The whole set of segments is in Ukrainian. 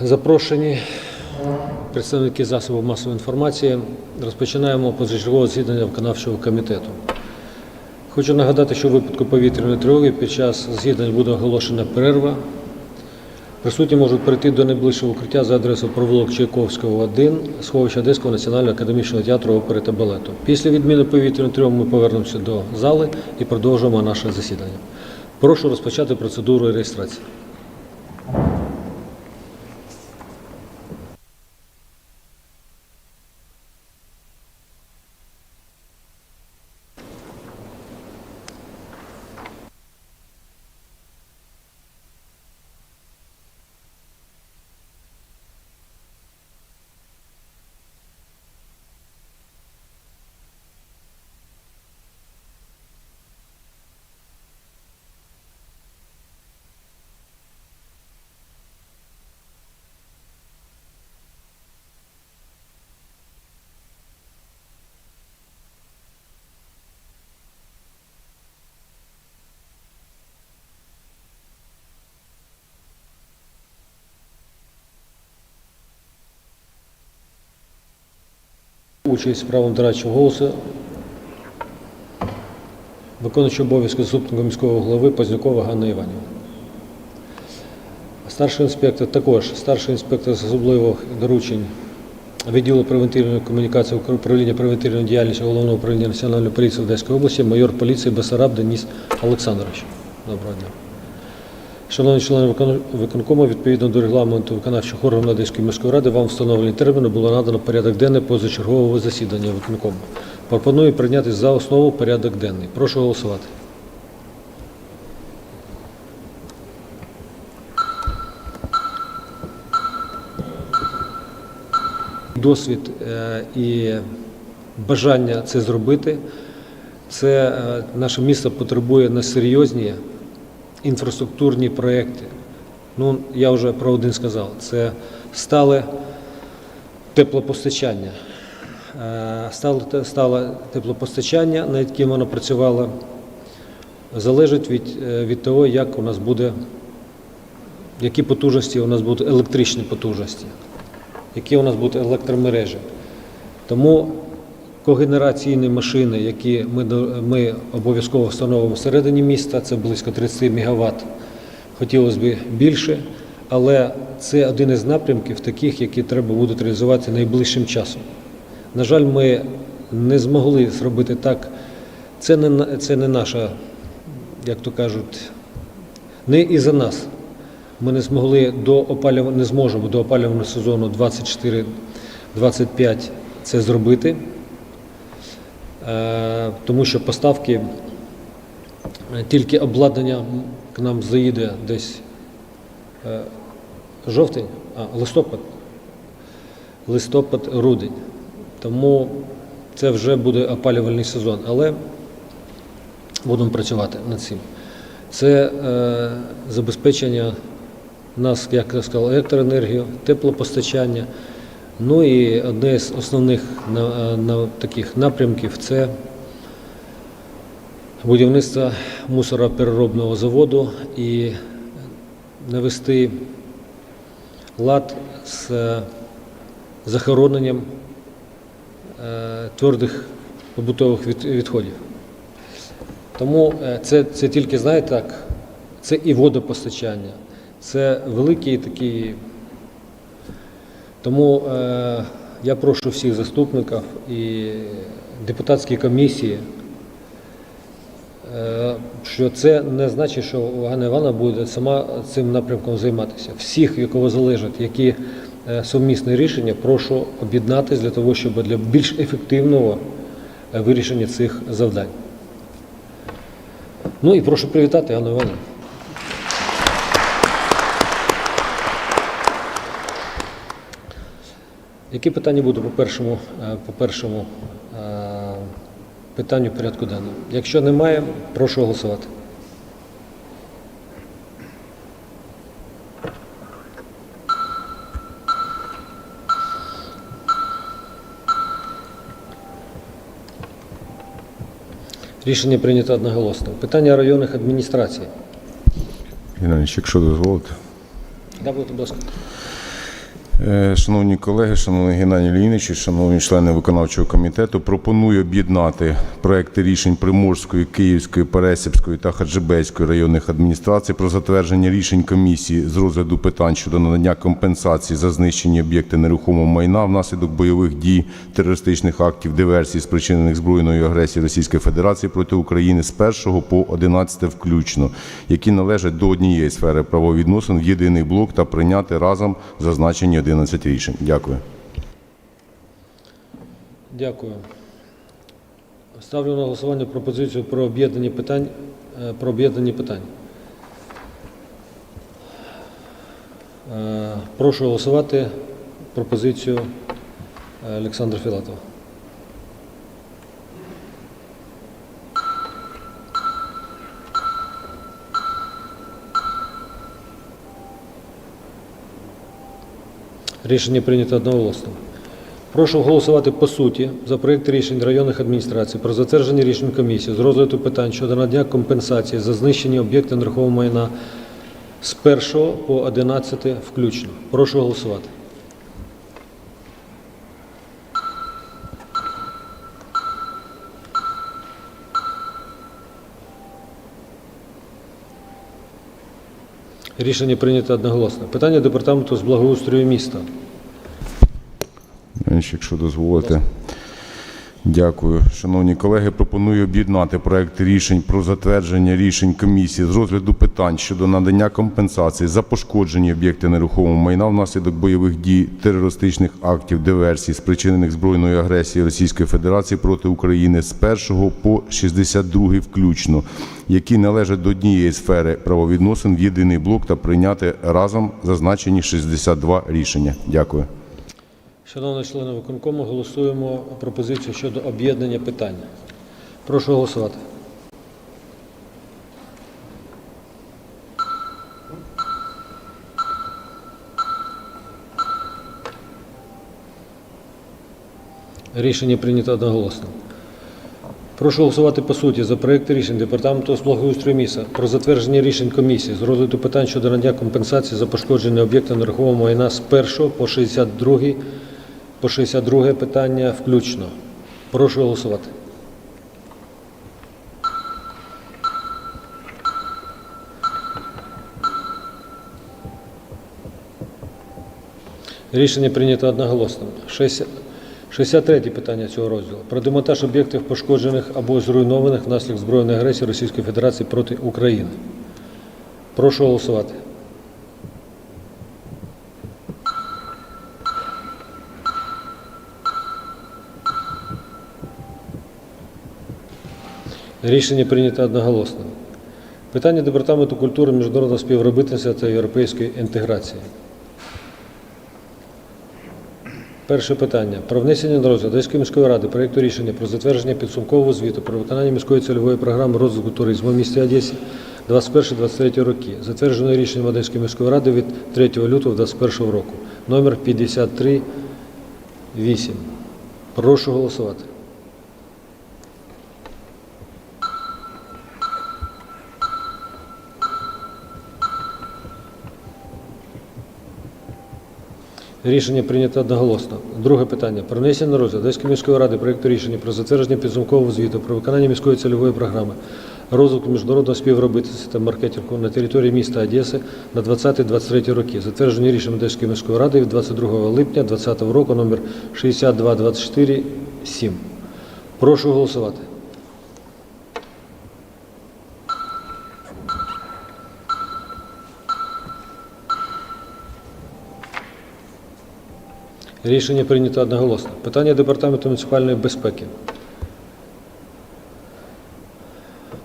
Запрошені представники засобів масової інформації. Розпочинаємо позачергове засідання виконавчого комітету. Хочу нагадати, що у випадку повітряної тривоги під час засідань буде оголошена перерва. Присутні можуть прийти до найближчого укриття за адресою провулок Чайковського, 1, сховища Одеського національного академічного театру опери та балету. Після відміни повітряної тривоги ми повернемося до зали і продовжимо наше засідання. Прошу розпочати процедуру реєстрації. Участь правом дорадчого голосу виконуючи обов'язки заступника міського голови Познякова Ганна Іванівна. Старший інспектор також старший інспектор з особливих доручень відділу превентивної комунікації управління превентивної діяльності головного управління Національної поліції в Одеській області, майор поліції Басараб Деніс Олександрович. Доброго дня. Шановні члени виконкому, відповідно до регламенту виконавчих органів Одеської міської ради, вам встановлені терміни було надано порядок денний позачергового засідання виконкому. Пропоную прийняти за основу порядок денний. Прошу голосувати. Досвід е, і бажання це зробити. Це е, наше місто потребує на серйозні інфраструктурні проекти. Ну, я вже про один сказав. Це стале теплопостачання. Е, Стале, теплопостачання, над яким воно працювало, залежить від, е, від того, як у нас буде, які потужності у нас будуть електричні потужності, які у нас будуть електромережі. Тому когенераційні машини, які ми, ми обов'язково встановимо всередині міста, це близько 30 МВт. Хотілося б більше, але це один із напрямків таких, які треба будуть реалізувати найближчим часом. На жаль, ми не змогли зробити так. Це не, це не наша, як то кажуть, не і за нас. Ми не змогли до опалювання, не зможемо до опалювального сезону 24-25 це зробити, тому що поставки е, тільки обладнання к нам заїде десь е, жовтень, а листопад, листопад, грудень. Тому це вже буде опалювальний сезон, але будемо працювати над цим. Це е, забезпечення нас, як я сказав, електроенергію, теплопостачання. Ну і одне з основних таких напрямків це будівництво мусоропереробного заводу і навести лад з захороненням е, твердих побутових від- відходів. Тому е, це, це тільки, знаєте, так, це і водопостачання, це великий такий. Тому е, я прошу всіх заступників і депутатські комісії, е, що це не значить, що Ганна Івановна буде сама цим напрямком займатися. Всіх, від кого залежать, які е, сумісні рішення, прошу об'єднатися для того, щоб для більш ефективного вирішення цих завдань. Ну і прошу привітати Ганну Івановну. Які питання будуть по першому, е, по першому е, питанню порядку денного? Якщо немає, прошу голосувати. Рішення прийнято одноголосно. Питання районних адміністрацій. Геннадійович, якщо дозволите. Да, будь ласка. Е, Шановні колеги, шановний Геннадій Леонідович, шановні члени виконавчого комітету, пропоную об'єднати проекти рішень Приморської, Київської, Пересипської та Хаджибейської районних адміністрацій про затвердження рішень комісії з розгляду питань щодо надання компенсації за знищені об'єкти нерухомого майна внаслідок бойових дій, терористичних актів, диверсій, спричинених збройною агресією Російської Федерації проти України з 1 по 11 включно, які належать до однієї сфери правовідносин в єдиний блок та прийняти разом зазначені 11 рішень. Дякую. Дякую. Ставлю на голосування пропозицію про об'єднані питань. е, Про об'єднані питання. Е, Прошу голосувати пропозицію е, Олександра Філатова. Рішення прийнято одноголосно. Прошу голосувати по суті за проєкт рішень районних адміністрацій про затвердження рішень комісії з розгляду питань щодо надання компенсації за знищення об'єкта нерухомого майна з 1 по 11 включно. Прошу голосувати. Рішення прийнято одноголосно. Питання департаменту з благоустрою міста. Якщо дозволите. Дякую. Шановні колеги, пропоную об'єднати проект рішень про затвердження рішень комісії з розгляду питань щодо надання компенсації за пошкоджені об'єкти нерухомого майна внаслідок бойових дій, терористичних актів, диверсій, спричинених збройною агресією Російської Федерації проти України з 1 по 62 включно, які належать до однієї сфери правовідносин в єдиний блок та прийняти разом зазначені 62 рішення. Дякую. Шановні члени виконкому, голосуємо пропозицію щодо об'єднання питання. Прошу голосувати. Рішення прийнято одноголосно. Прошу голосувати по суті за проєкт рішень Департаменту з благоустрою міста про затвердження рішень комісії з розгляду питань щодо надання компенсації за пошкодження об'єкта нерухомого майна з 1 по 62 по 62 питання включно. Прошу голосувати. Рішення прийнято одноголосно. 60 63 питання цього розділу. Про демонтаж об'єктів пошкоджених або зруйнованих внаслідок збройної агресії Російської Федерації проти України. Прошу голосувати. Рішення прийнято одноголосно. Питання Департаменту культури, міжнародного співробітництва та європейської інтеграції. Перше питання. Про внесення на розгляд Одеської міської ради проєкту рішення про затвердження підсумкового звіту про виконання міської цільової програми розвитку туризму в місті Одесі 21-23 роки, затвердженої рішенням Одеської міської ради від 3 лютого 2021 року, номер 53.8. Прошу голосувати. Рішення прийнято одноголосно. Друге питання. Про внесення на розгляд Одеської міської ради проєкту рішення про затвердження підсумкового звіту про виконання міської цільової програми розвитку міжнародного співробітництва та маркетингу на території міста Одеси на 20-23 роки, затверджені рішенням Одеської міської ради від 22 липня 2020 року номер 6224-7. Прошу голосувати. Рішення прийнято одноголосно. Питання Департаменту муніципальної безпеки.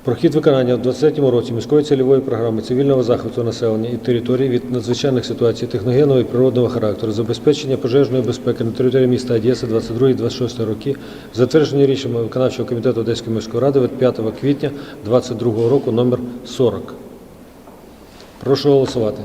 Про хід виконання в 2023 році міської цільової програми цивільного захисту населення і території від надзвичайних ситуацій техногенного і природного характеру, забезпечення пожежної безпеки на території міста Одеси 22-26 роки, затверджені рішенням виконавчого комітету Одеської міської ради від 5 квітня 2022 року номер 40. Прошу голосувати.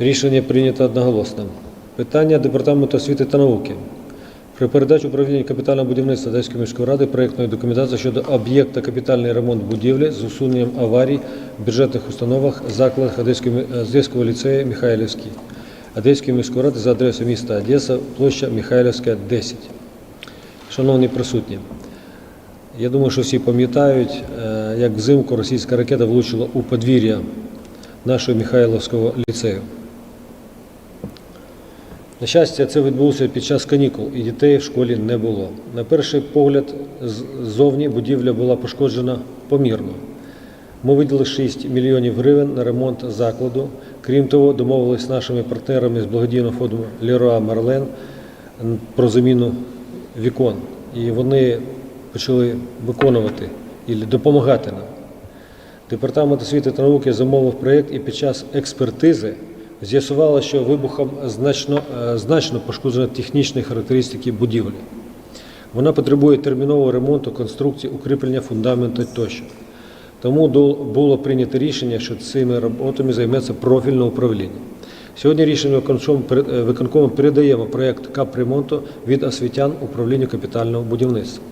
Рішення прийнято одноголосно. Питання Департаменту освіти та науки. При передачі управління капітального будівництва Одеської міської ради проєктної документації щодо об'єкта капітальний ремонт будівлі з усуненням аварій в бюджетних установах, закладах Одеського ліцею Михайлівський, Одеської міської ради за адресою міста Одеса, площа Михайлівська, 10. Шановні присутні, я думаю, що всі пам'ятають, е, як взимку російська ракета влучила у подвір'я нашого Михайловського ліцею. На щастя, це відбулося під час канікул, і дітей в школі не було. На перший погляд, ззовні будівля була пошкоджена помірно. Ми виділили 6 мільйонів гривень на ремонт закладу. Крім того, домовилися з нашими партнерами з благодійного фонду Леруа Марлен про заміну вікон. І вони почали виконувати і допомагати нам. Департамент освіти та науки замовив проєкт і під час експертизи з'ясувало, що вибухом значно, е, значно пошкоджено технічні характеристики будівлі. Вона потребує термінового ремонту конструкції, укріплення фундаменту тощо. Тому було прийнято рішення, що цими роботами займеться профільне управління. Сьогодні рішення е, виконкому передаємо проєкт капремонту від освітян управлінню капітального будівництва.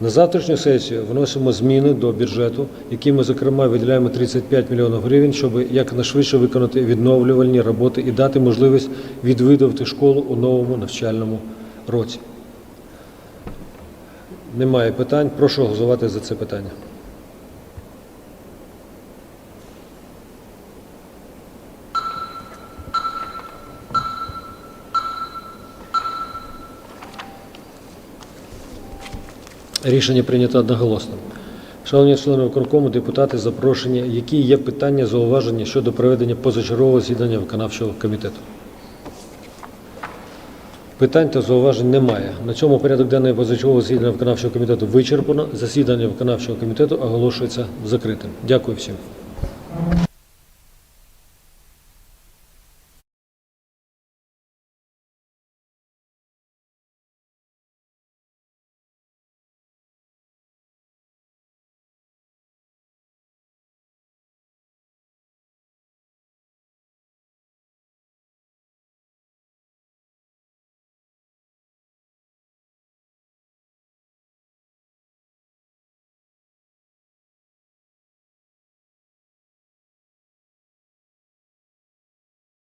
На завтрашню сесію вносимо зміни до бюджету, які ми, зокрема, виділяємо 35 мільйонів гривень, щоб якнайшвидше виконати відновлювальні роботи і дати можливість відвідувати школу у новому навчальному році. Немає питань. Прошу голосувати за це питання. Рішення прийнято одноголосно. Шановні члени виконкому, депутати запрошені. Які є питання, зауваження щодо проведення позачергового засідання виконавчого комітету? Питань та зауважень немає. На цьому порядок денний позачергового засідання виконавчого комітету вичерпано. Засідання виконавчого комітету оголошується закритим. Дякую всім.